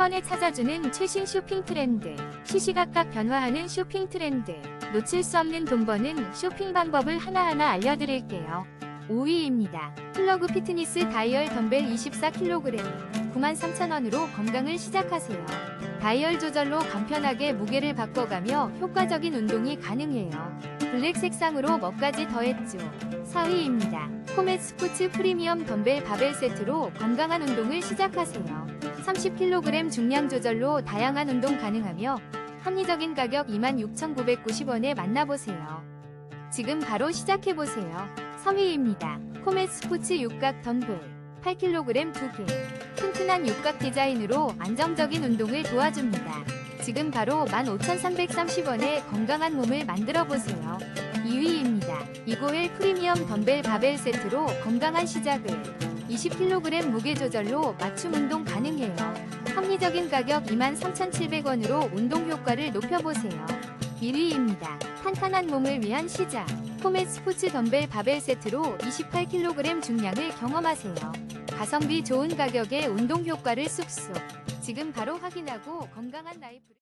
번에 찾아주는 최신 쇼핑 트렌드. 시시각각 변화하는 쇼핑 트렌드. 놓칠 수 없는 돈 버는 쇼핑 방법을 하나하나 알려드릴게요. 5위입니다. 플러그 피트니스 다이얼 덤벨 24kg. 93,000원으로 건강을 시작하세요. 다이얼 조절로 간편하게 무게를 바꿔가며 효과적인 운동이 가능해요. 블랙 색상으로 멋까지 더했죠. 4위입니다. 코멧 스포츠 프리미엄 덤벨 바벨 세트로 건강한 운동을 시작하세요. 30kg 중량 조절로 다양한 운동 가능하며 합리적인 가격 26,990원에 만나보세요. 지금 바로 시작해보세요. 3위입니다. 코멧 스포츠 육각 덤벨 8kg 2개 튼튼한 육각 디자인으로 안정적인 운동을 도와줍니다. 지금 바로 15,330원에 건강한 몸을 만들어보세요. 2위입니다. 이고엘 프리미엄 덤벨 바벨 세트로 건강한 시작을 20kg 무게 조절로 맞춤 운동 가능해요. 합리적인 가격 23,700원으로 운동 효과를 높여보세요. 1위입니다. 탄탄한 몸을 위한 시작. 포맷 스포츠 덤벨 바벨 세트로 28kg 중량을 경험하세요. 가성비 좋은 가격에 운동 효과를 쑥쑥. 지금 바로 확인하고 건강한 라이프를